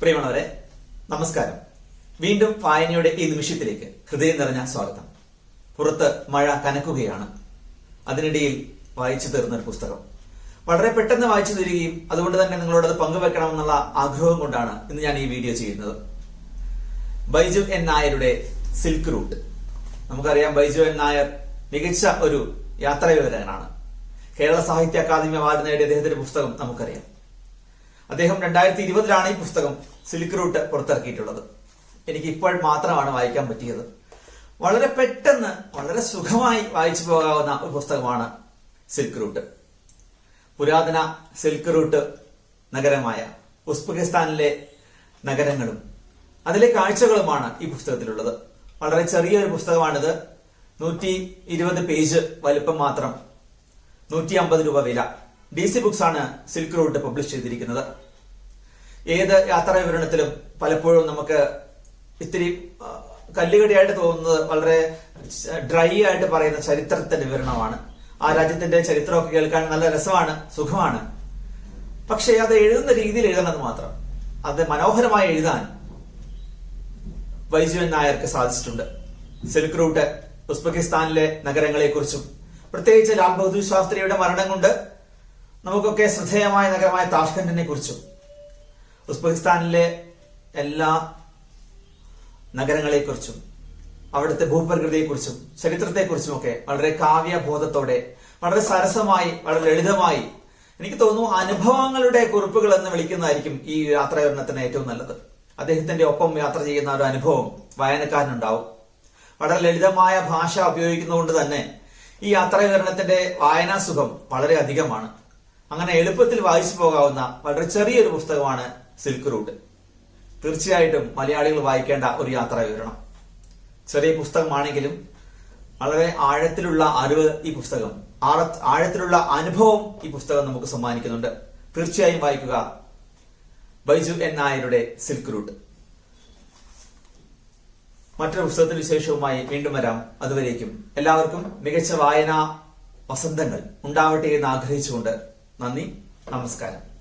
പ്രിയമുള്ളവരെ നമസ്കാരം. വീണ്ടും വായനയുടെ ഈ നിമിഷത്തിലേക്ക് ഹൃദയം നിറഞ്ഞ സ്വാഗതം. പുറത്ത് മഴ കനക്കുകയാണ്. അതിനിടയിൽ വായിച്ചു തീർന്ന ഒരു പുസ്തകം. വളരെ പെട്ടെന്ന് വായിച്ചു തീരുകയും അതുകൊണ്ട് തന്നെ നിങ്ങളോട് പങ്കുവെക്കണമെന്നുള്ള ആഗ്രഹം കൊണ്ടാണ് ഇന്ന് ഞാൻ ഈ വീഡിയോ ചെയ്യുന്നത്. ബൈജു എൻ നായരുടെ സിൽക്ക് റൂട്ട്. നമുക്കറിയാം ബൈജു എൻ നായർ മികച്ച ഒരു യാത്രാവിവരകനാണ് കേരള സാഹിത്യ അക്കാദമി അവാർഡ് നേടിയ അദ്ദേഹത്തിന്റെ പുസ്തകം നമുക്കറിയാം. അദ്ദേഹം രണ്ടായിരത്തി ഇരുപതിലാണ് ഈ പുസ്തകം സിൽക്ക് റൂട്ട് പുറത്തിറക്കിയിട്ടുള്ളത്. എനിക്ക് ഇപ്പോൾ മാത്രമാണ് വായിക്കാൻ പറ്റിയത്. വളരെ പെട്ടെന്ന് വളരെ സുഖമായി വായിച്ചു പോകാവുന്ന ഒരു പുസ്തകമാണ് സിൽക്ക് റൂട്ട് പുരാതന സിൽക്ക് റൂട്ട് നഗരമായ ഉസ്ബെക്കിസ്ഥാനിലെ നഗരങ്ങളും അതിലെ കാഴ്ചകളുമാണ് ഈ പുസ്തകത്തിലുള്ളത്. വളരെ ചെറിയൊരു പുസ്തകമാണിത്. നൂറ്റി ഇരുപത് പേജ് വലുപ്പം മാത്രം. നൂറ്റി അമ്പത് രൂപ വില. ഡി സി ആണ് സിൽക്ക് റൂട്ട് പബ്ലിഷ് ചെയ്തിരിക്കുന്നത്. ഏത് യാത്രാ വിവരണത്തിലും പലപ്പോഴും നമുക്ക് ഇത്തിരി കല്ലുകടിയായിട്ട് തോന്നുന്നത് വളരെ ഡ്രൈ ആയിട്ട് പറയുന്ന ചരിത്രത്തിന്റെ വിവരണമാണ്. ആ രാജ്യത്തിന്റെ ചരിത്രമൊക്കെ കേൾക്കാൻ നല്ല രസമാണ് സുഖമാണ്. പക്ഷേ അത് എഴുതുന്ന രീതിയിൽ എഴുതണമെന്ന് മാത്രം. അത് മനോഹരമായി എഴുതാൻ വൈജുവൻ നായർക്ക് സാധിച്ചിട്ടുണ്ട്. സിൽക്ക് റൂട്ട് ഉസ്ബെക്കിസ്ഥാനിലെ നഗരങ്ങളെക്കുറിച്ചും. പ്രത്യേകിച്ച് ലാൽ ബഹദൂർ ശാസ്ത്രിയുടെ മരണം കൊണ്ട് നമുക്കൊക്കെ ശ്രദ്ധേയമായ നഗരമായ താഷ്കന്റിനെ കുറിച്ചും ഉസ്ബെക്കിസ്ഥാനിലെ എല്ലാ നഗരങ്ങളെക്കുറിച്ചും അവിടുത്തെ ഭൂപ്രകൃതിയെക്കുറിച്ചും ചരിത്രത്തെക്കുറിച്ചും ഒക്കെ വളരെ കാവ്യബോധത്തോടെ വളരെ സരസമായി വളരെ ലളിതമായി എനിക്ക് തോന്നുന്നു അനുഭവങ്ങളുടെ കുറിപ്പുകൾ എന്ന് വിളിക്കുന്നതായിരിക്കും ഈ യാത്രാവിവരണത്തിന് ഏറ്റവും നല്ലത്. അദ്ദേഹത്തിന്റെ ഒപ്പം യാത്ര ചെയ്യുന്ന ഒരു അനുഭവം വായനക്കാരനുണ്ടാവും. വളരെ ലളിതമായ ഭാഷ ഉപയോഗിക്കുന്നതുകൊണ്ട് തന്നെ ഈ യാത്രാവിവരണത്തിന്റെ വായനാസുഖം വളരെ അധികമാണ്. അങ്ങനെ എളുപ്പത്തിൽ വായിച്ചു പോകാവുന്ന വളരെ ചെറിയൊരു പുസ്തകമാണ് സിൽക്ക് റൂട്ട് തീർച്ചയായിട്ടും മലയാളികൾ വായിക്കേണ്ട ഒരു യാത്ര വിവരണം. ചെറിയ പുസ്തകമാണെങ്കിലും വളരെ ആഴത്തിലുള്ള അറിവ് ഈ പുസ്തകം ആഴത്തിലുള്ള അനുഭവം ഈ പുസ്തകം നമുക്ക് സമ്മാനിക്കുന്നുണ്ട്. തീർച്ചയായും വായിക്കുക. ബൈജു എൻ നായരുടെ സിൽക്ക് റൂട്ട് മറ്റൊരു പുസ്തകത്തിന് വിശേഷവുമായി വീണ്ടും വരാം. അതുവരേക്കും എല്ലാവർക്കും മികച്ച വായനാ വസന്തങ്ങൾ ഉണ്ടാവട്ടെ എന്ന് ആഗ്രഹിച്ചുകൊണ്ട് നന്ദി നമസ്കാരം.